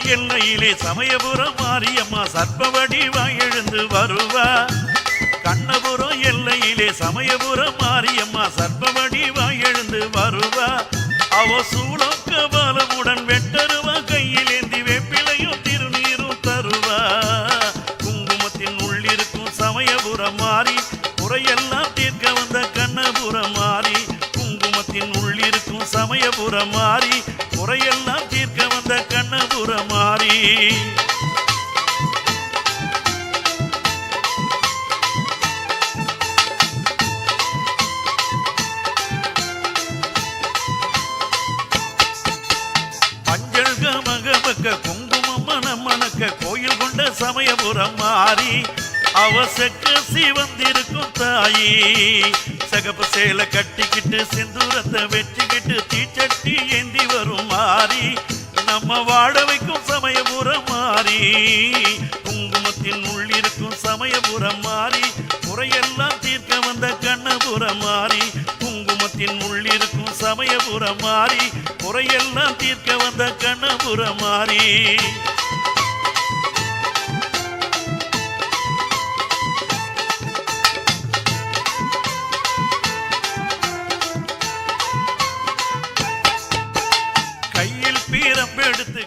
எல்லையிலே சமயபுரம் மாரியம்மா சர்ப்பவடி எழுந்து வருவா. கண்ணபுரம் எல்லையிலே சமயபுரம் மாரியம்மா சர்ப்பவடி எழுந்து வருவா. அவ சூளம் கபாலமுடன் வெட்டருவா கையிலேந்தி வேப்பிலையும் திருநீரும் தருவா. குங்குமத்தின் உள்ளிருக்கும் சமயபுரம் மாறி குறையெல்லாம் தீர்க்க வந்த கண்ணபுரம் மாறி குங்குமத்தின் உள்ளிருக்கும் சமயபுரம் மாறி குறையெல்லாம் மாறி மஞ்சள் கமகமக்க குங்குமம் மனம் மணக்க கோயில் கொண்ட சமயபுரம் மாறி அவ செக்க சிவந்திருக்கும் தாயி. சகப்பு சேலை கட்டிக்கிட்டு சிந்தூரத்தை வெட்டிக்கிட்டு தீச்சட்டி ஏந்தி வரும் மாறி நம்ம வாட வைக்கும் சமயபுரம் மாறி குங்குமத்தின் உள்ளிருக்கும் சமயபுரம் மாறி முறையெல்லாம் தீர்க்க வந்த கண்ணபுரம் மாறி குங்குமத்தின் உள்ளிருக்கும் சமயபுரம் மாறி முறையெல்லாம் தீர்க்க வந்த கண்ணபுரம் மாறி. உயரம் எடுத்து